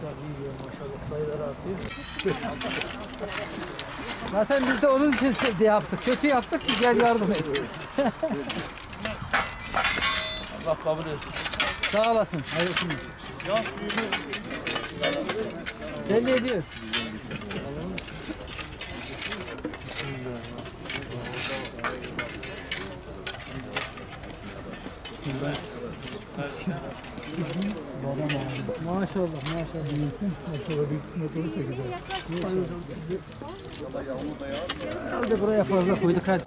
İşler iyi maşallah sayılar artıyor. Zaten biz de onun için de yaptık. Kötü yaptık ki gel yardım et. Allah kabul etsin. Sağ olasın. Hayırlısı. Can suyumuz Belli ediyor. Maşallah maşallah. Maşallah büyük motoru çekeceğiz. Herhalde buraya fazla koyduk hadi.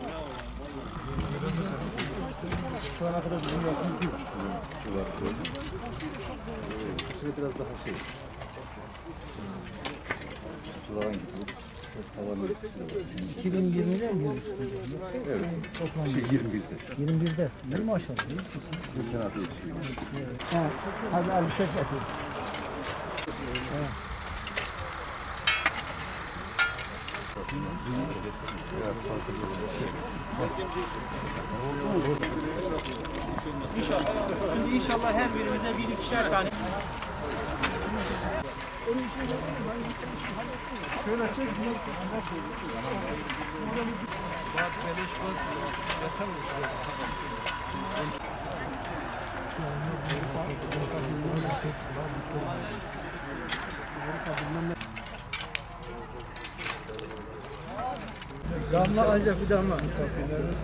Şu ana kadar bizim yakın bir buçuk milyon civarı koyduk. Bu sene biraz daha şey. Suların gidiyoruz. Biraz havanın etkisi de var. 2020'de mi? Evet. Toplam Şey 21'de. 21'de. İyi maşallah. iyi. Bu sene adı yetişiyor. Ha, hadi al bir ses yapayım. Şimdi inşallah her birimize bir ikişer tane. Damla ancak bir damla misafirlerin.